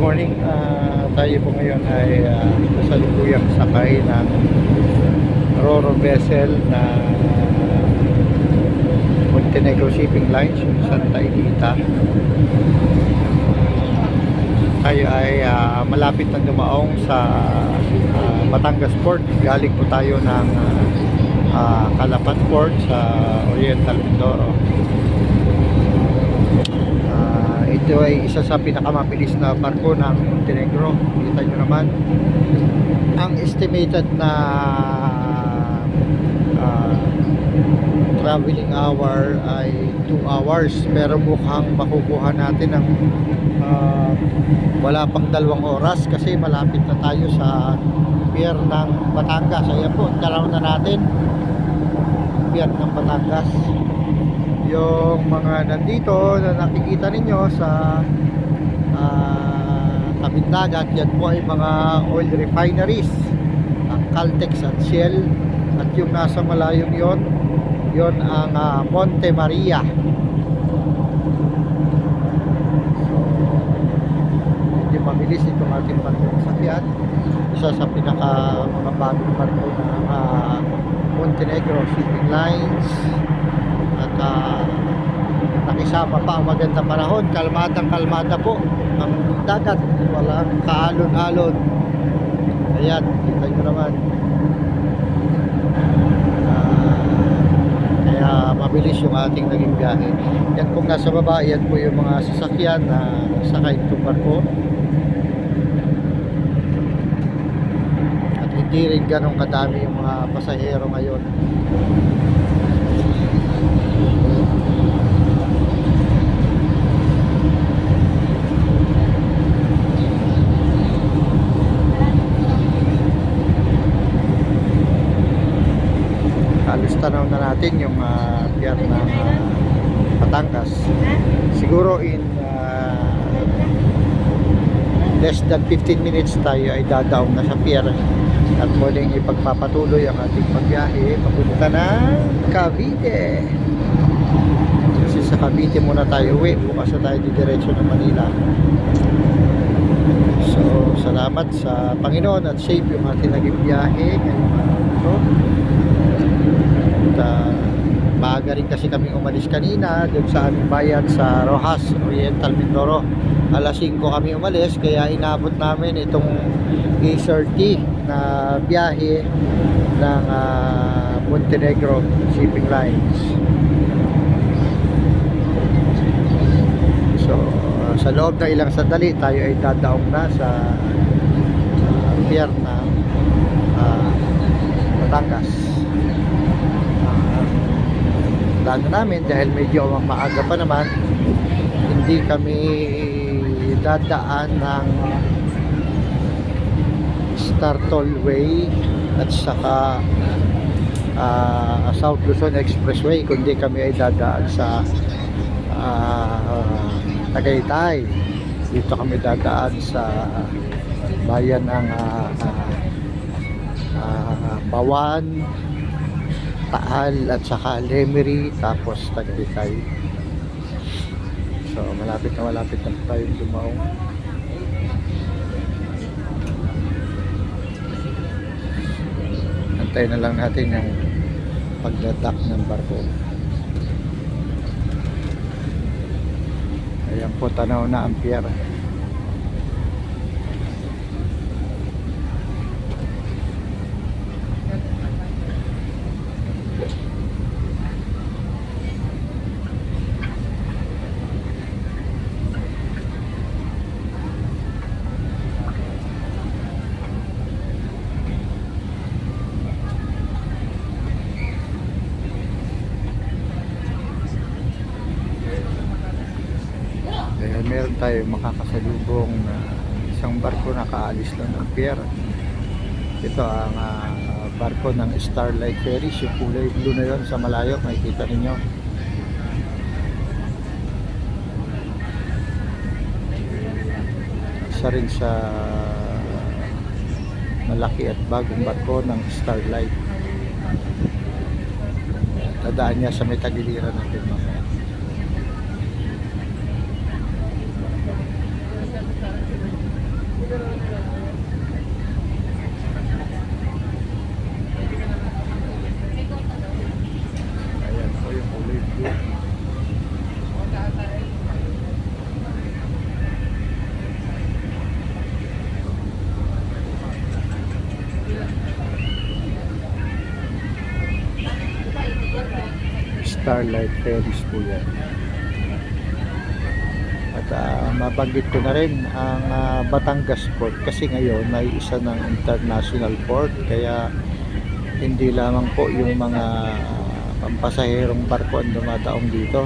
morning. Ah, tayo po ngayon ay uh, kasalukuyang sakay ng Roro vessel na Montenegro Shipping Lines, yung Santa Elita. Tayo ay ah, malapit na dumaong sa ah, Batangas Port. Galing po tayo ng ah, Calapan Port sa Oriental Mindoro. Ito ay isa sa pinakamabilis na barko ng Montenegro. Kita nyo naman. Ang estimated na ah, traveling hour ay 2 hours. Pero mukhang makukuha natin ng ah, wala pang dalawang oras kasi malapit na tayo sa pier ng Batangas. Ayan po, dalaw na natin. Pier ng Batangas yung mga nandito na nakikita ninyo sa uh, tabing dagat yan po ay mga oil refineries. Ang Caltex at Shell at yung nasa malayong yon yon ang ah, Monte Maria. So hindi mabilis itong ating barko sakyan. Isa sa pinaka mga bagong barko ng ah, Montenegro Shipping Lines ah, nakisama pa ang magandang panahon. Kalmadang kalmada po ang dagat. Walang kaalon-alon. Ayan kita nyo naman. Ah, kaya mabilis yung ating naging biyahe. Yan pong nasa baba yan po yung mga sasakyan na sakay itong barko. At hindi rin ganong kadami yung mga pasahero ngayon halos tanaw na natin yung uh, pier ng ah, Batangas. Siguro in ah, less than 15 minutes tayo ay dadaong na sa pier. At muling ipagpapatuloy ang ating pagbiyahe. Papunta na Cavite. Kasi sa Cavite muna tayo uwi. Bukas na tayo didiretso ng Manila. So salamat sa Panginoon at safe yung ating naging biyahe ngayong araw ah, maaga rin kasi kami umalis kanina doon sa aming bayan sa Rojas, Oriental Mindoro. Alas 5 kami umalis kaya inabot namin itong A30 na biyahe ng ah, Montenegro Shipping Lines. So, sa loob ng ilang sandali tayo ay dadaong na sa ah, pier ng ah, Batangas plano namin dahil medyo maaga pa naman hindi kami dadaan ng Star Tollway at saka ah, South Luzon Expressway kundi kami ay dadaan sa ah, Tagaytay. Dito kami dadaan sa bayan ng ah, ah, ah, Bawan Taal at saka Lemery tapos Tagaytay so malapit na malapit na tayo dumaong antay na lang natin yung pagdadak ng barko. Ayan po tanaw na ang pier Dahil meron tayo makakasalubong na isang barko na kaalis lang ng pier. Ito ang ah, barko ng Starlight Ferries, yung kulay blue na yon sa malayo, makikita ninyo. Isa rin sa malaki at bagong barko ng Starlight. Nadaan niya sa may tagiliran natin mamaya. Starlight Ferries po yan. At ah, mabanggit ko na rin ang ah, Batangas Port kasi ngayon ay isa ng international port. Kaya hindi lamang po yung mga pampasaherong barko ang dumadaong dito.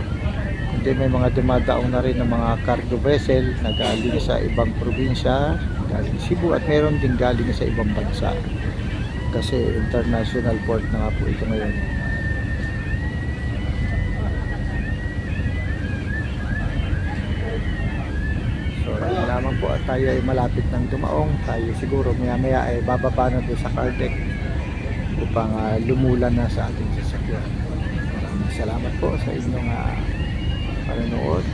Hindi may mga dumadaong na rin ng mga cargo vessel na galing sa ibang probinsya galing Cebu at meron din galing sa ibang bansa. Kasi international port na nga po ito ngayon So, yun lamang po at tayo ay malapit ng dumaong. Tayo siguro maya maya ay bababa na doon sa car upang ah, lumulan na sa ating sasakyan. Maraming salamat po sa inyong uh, panonood.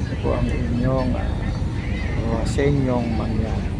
Ito po ang inyong uh, sa inyong mangyari.